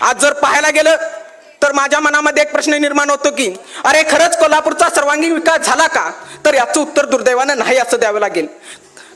आज जर पाहायला गेलं तर माझ्या मनामध्ये एक प्रश्न निर्माण होतो की अरे खरंच कोल्हापूरचा सर्वांगीण विकास झाला का? तर याचं उत्तर दुर्दैवानं नाही असं द्यावं लागेल.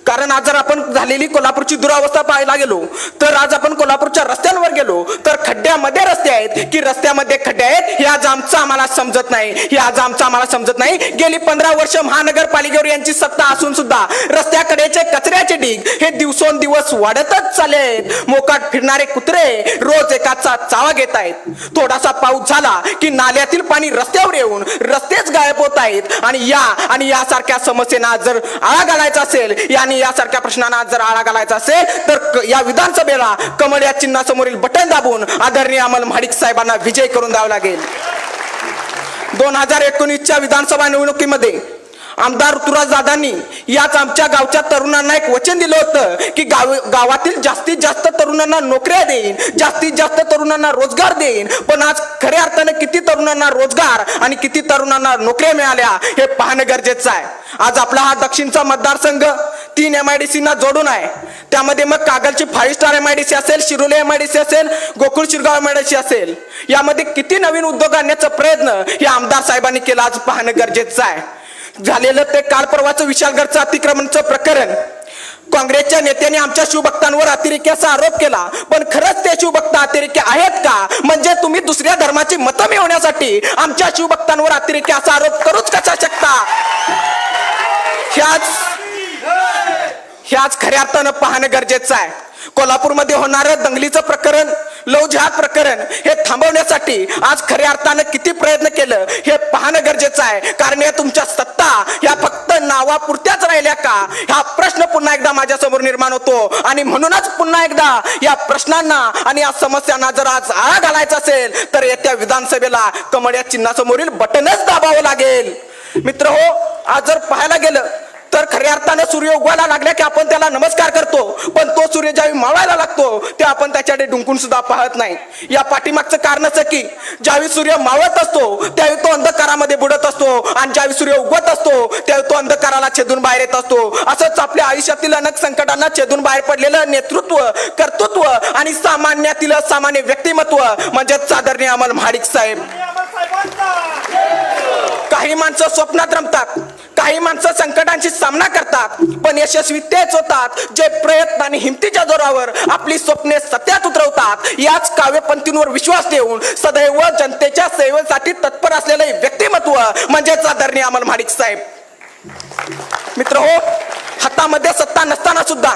कारण आज जर आपण झालेली कोल्हापूरची दुरावस्था पाहायला गेलो तर आज आपण कोल्हापूरच्या रस्त्यांवर गेलो तर खड्ड्यामध्ये रस्ते आहेत. की रस्त्यामध्ये खड्डे आहेत हे आज आमचं आम्हाला समजत नाही. हे आज आमचं आम्हाला समजत नाही. गेली पंधरा वर्ष महानगरपालिकेवर यांची सत्ता असून सुद्धा रस्त्याकडेचे कचऱ्याचे ढीग हे दिवसोंदिवस वाढतच चालले मोकाट फिरणारे कुत्रे रोज एकाचा चावा घेत आहेत. थोडासा पाऊस झाला की नाल्यातील पाणी रस्त्यावर येऊन रस्तेच गायब होत आहेत. आणि या आणि यासारख्या समस्येना जर आळा घालायचा असेल आणि यासारख्या प्रश्नांना जर आळा घालायचा असेल तर या विधानसभेला कमळ या चिन्हासमोरील बटन दाबून आदरणीय अमल महाडिक साहेबांना विजय करून द्यावा लागेल. दोन हजार एकोणीसच्या विधानसभा निवडणुकीमध्ये आमदार ऋतुराज दादांनी याच आमच्या गावच्या तरुणांना एक वचन दिलं होतं की गाव गावातील जास्तीत जास्त तरुणांना नोकऱ्या देईन जास्तीत जास्त तरुणांना रोजगार देईन पण आज खऱ्या अर्थानं किती तरुणांना रोजगार आणि किती तरुणांना नोकऱ्या मिळाल्या हे पाहणं गरजेचं आहे. आज आपला हा दक्षिणचा मतदारसंघ तीन एम आय डी सीना जोडून आहे. त्यामध्ये मग कागलची five star M I D C असेल Shiroli M I D C असेल Gokul Shirgaon M I D C असेल. यामध्ये किती नवीन उद्योग आणण्याचा प्रयत्न हे आमदार साहेबांनी केला आज पाहणं गरजेचं आहे. झालेलं ते काल परवाचं विशालगडचं अतिक्रमणचं प्रकरण. काँग्रेसच्या नेत्याने आमच्या शिवभक्तांवर अतिरेक्याचा आरोप केला. पण खरंच ते शिवभक्त अतिरेकी आहेत का? म्हणजे तुम्ही दुसऱ्या धर्माची मतं मिळवण्यासाठी आमच्या शिवभक्तांवर अतिरेक्याचा आरोप करूच कसा शकता? ह्याच आज खऱ्या अर्थानं पाहणं गरजेचं आहे. कोल्हापूरमध्ये होणारं दंगलीचं प्रकरण लवजहाद प्रकरण हे थांबवण्यासाठी आज खऱ्या अर्थानं किती प्रयत्न केलं हे पाहणं गरजेचं आहे. कारण या तुमच्या सत्ता ह्या फक्त नावापुरत्याच राहिल्या का? हा प्रश्न पुन्हा एकदा माझ्यासमोर निर्माण होतो. आणि म्हणूनच पुन्हा एकदा या प्रश्नांना आणि या समस्यांना जर आज आळा घालायचा असेल तर येत्या विधानसभेला कमळ या चिन्हासमोरील बटनच दाबावं लागेल. मित्र हो आज जर पाहायला गेलं तर खऱ्या अर्थानं सूर्य उगवायला लागल्या की आपण त्याला नमस्कार करतो. पण तो सूर्य ज्यावेळी मावळायला लागतो ते आपण त्याच्याकडे डुंकून सुद्धा पाहत नाही. या पाठीमागचं कारण असं की ज्यावेळी सूर्य मावळत असतो त्यावेळी तो अंधकारामध्ये बुडत असतो. आणि ज्यावेळी सूर्य उगवत असतो त्यावेळी तो अंधकाराला छेदून बाहेर येत असतो. असंच आपल्या आयुष्यातील अनेक संकटांना छेदून बाहेर पडलेलं नेतृत्व कर्तृत्व आणि सामान्यातील सामान्य व्यक्तिमत्व म्हणजेच आदरणीय अमल महाडिक साहेब. काही माणसं स्वप्नात रमतात. काही माणसं संकटांशी सामना करतात पण यशस्वी तेच होतात जे प्रयत्न आणि हिमतीच्या जोरावर आपली स्वप्ने सत्यात उतरवतात. याच काव्यपंथींवर विश्वास ठेवून सदैव जनतेच्या सेवेसाठी तत्पर असलेले व्यक्तिमत्व म्हणजेच आदरणीय अमल महाडिक साहेब. मित्र हो हातामध्ये सत्ता नसताना सुद्धा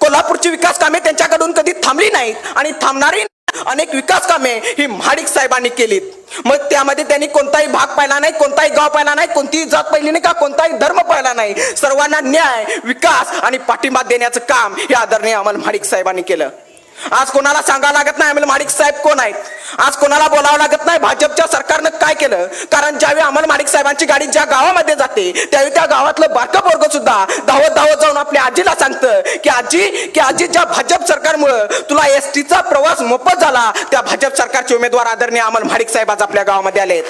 कोल्हापूरची विकास कामे त्यांच्याकडून कधी थांबली नाहीत आणि थांबणारी अनेक विकास कामे ही महाडिक साहेबांनी केलीत. मग त्यामध्ये त्यांनी कोणताही भाग पाहिला नाही कोणताही गाव पाहिला नाही कोणतीही जात पाहिली नाही का कोणताही धर्म पाहिला नाही. सर्वांना न्याय विकास आणि पाठिंबा देण्याचं काम हे आदरणीय अमल महाडिक साहेबांनी केलं. आज कोणाला सांगावं लागत नाही अमल माडिक साहेब कोण आहेत? आज कोणाला बोलावं लागत नाही? भाजपच्या सरकारनं काय केलं? कारण ज्यावेळी अमल माडिक साहेबांची गाडी ज्या गावामध्ये जाते त्यावेळी त्या गावातलं बारकं पोरग सुद्धा धावत धावत जाऊन आपल्या आजीला सांगतं की आजी की आजी ज्या भाजप सरकारमुळं तुला एस टीचा प्रवास मोफत झाला त्या भाजप सरकारचे उमेदवार आदरणीय अमल माडिक साहेब आज आपल्या गावामध्ये आलेत.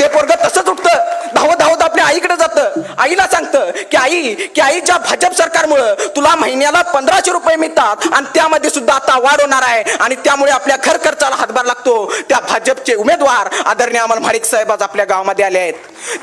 ते पोरग तसंच उठतं धावत धावत आपल्या आईकडे जातं. आईला सांगतं की आई की आईच्या भाजप सरकारमुळं तुला महिन्याला पंधराशे रुपये मिळतात आणि त्यामध्ये सुद्धा आता वाढ होणार आहे. आणि त्यामुळे आपल्या घर खर्चाला हातभार लागतो. त्या भाजपचे उमेदवार आदरणीय अमल माडिक साहेब आज आपल्या गावामध्ये आले आहेत.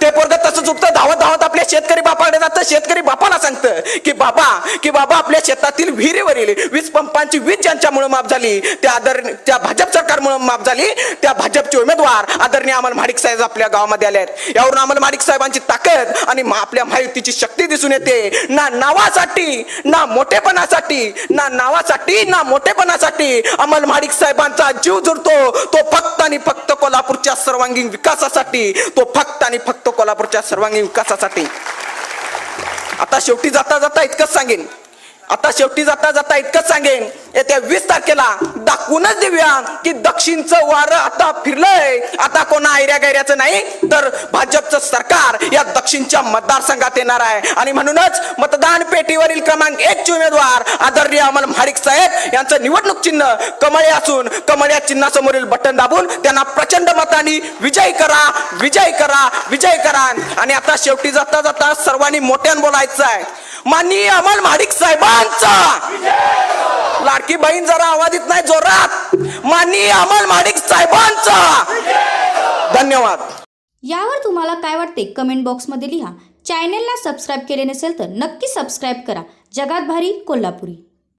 ते पोरग तसंच उठतं धावत धावत आपल्या शेतकरी बापाकडे जातं. शेतकरी बापाला सांगतं की बाबा की बाबा आपल्या शेतातील विहिरीवरील वीज पंपांची वीज ज्यांच्यामुळे माफ झाली त्या आदर त्या भाजप सरकारमुळे माफ झाली त्या भाजपचे उमेदवार आदरणीय अमल माडिक साहेब आपल्या गावामध्ये आले आहेत. यावरून अमल माडिक साहेबांची ताकद आणि मा- आपल्या महायुतीची शक्ती दिसून येते. ना नावासाठी ना मोठेपणासाठी ना नावासाठी ना मोठेपणासाठी अमल माडिक साहेबांचा जीव जुळतो तो फक्त आणि फक्त कोल्हापूरच्या सर्वांगीण विकासासाठी. तो फक्त आणि फक्त कोल्हापूरच्या सर्वांगीण विकासासाठी. आता शेवटी जाता जाता इतकंच सांगेन. आता शेवटी जाता जाता इतकंच सांगेन येत्या वीस तारखेला दाखवूनच देऊया की दक्षिणचं वारं आता फिरलंय. आता कोणा ऐऱ्या गैऱ्याचं नाही तर भाजपचं सरकार या दक्षिणच्या मतदारसंघात येणार आहे. आणि म्हणूनच मतदान पेटीवरील क्रमांक एक चे उमेदवार आदरणीय अमल महाडिक साहेब यांचं निवडणूक चिन्ह कमळे असून कमळ या चिन्हासमोरील बटन दाबून त्यांना प्रचंड मतांनी विजय करा विजय करा विजय करा. आणि आता शेवटी जाता जाता सर्वांनी मोठ्यानं बोलायचं आहे. माननीय अमल महाडिक साहेबांचा. लाडकी बहीण जरा आवाज येत नाही जोरात. माननीय अमल माडिक साहेबांचा. धन्यवाद. यावर तुम्हाला काय वाटते कमेंट बॉक्समध्ये लिहा. चॅनेलला सबस्क्राईब केले नसेल तर नक्की सबस्क्राईब करा. जगात भारी कोल्हापुरी.